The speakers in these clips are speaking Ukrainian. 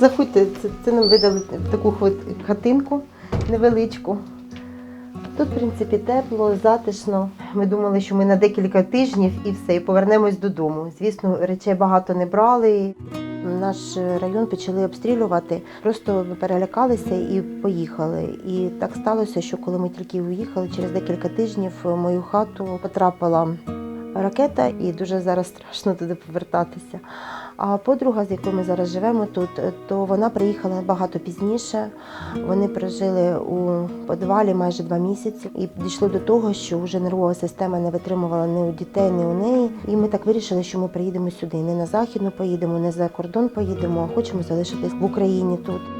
Заходьте, це, це нам видали таку хатинку невеличку. Тут, в принципі, тепло, затишно. Ми думали, що ми на декілька тижнів і все, і повернемось додому. Звісно, речей багато не брали. Наш район почали обстрілювати, просто перелякалися і поїхали. І так сталося, що коли ми тільки уїхали, через декілька тижнів мою хату потрапила ракета, і дуже зараз страшно туди повертатися. А подруга, з якою ми зараз живемо тут, то вона приїхала набагато пізніше. Вони прожили у підвалі майже два місяці, і дійшло до того, що вже нервова система не витримувала ні у дітей, ні у неї. І ми так вирішили, що ми приїдемо сюди. Не на західну поїдемо, не за кордон поїдемо, а хочемо залишитись в Україні тут.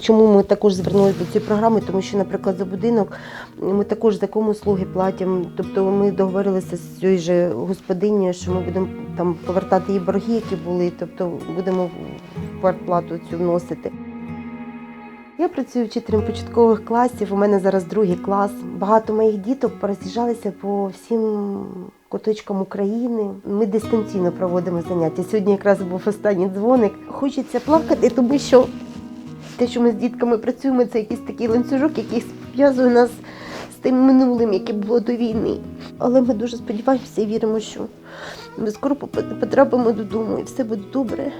Чому ми також звернулися до цієї програми? Тому що, наприклад, за будинок ми також за кому услуги платимо. Тобто ми договорилися з цією же господинею, що ми будемо там повертати їй борги, які були, тобто будемо квартплату цю вносити. Я працюю вчителем початкових класів. У мене зараз другий клас. Багато моїх діток пороз'їжджалися по всім куточкам України. Ми дистанційно проводимо заняття. Сьогодні якраз був останній дзвоник. Хочеться плакати, тому що те, що ми з дітками працюємо, це якийсь такий ланцюжок, який зв'язує нас з тим минулим, яке було до війни. Але ми дуже сподіваємося і віримо, що ми скоро потрапимо додому і все буде добре.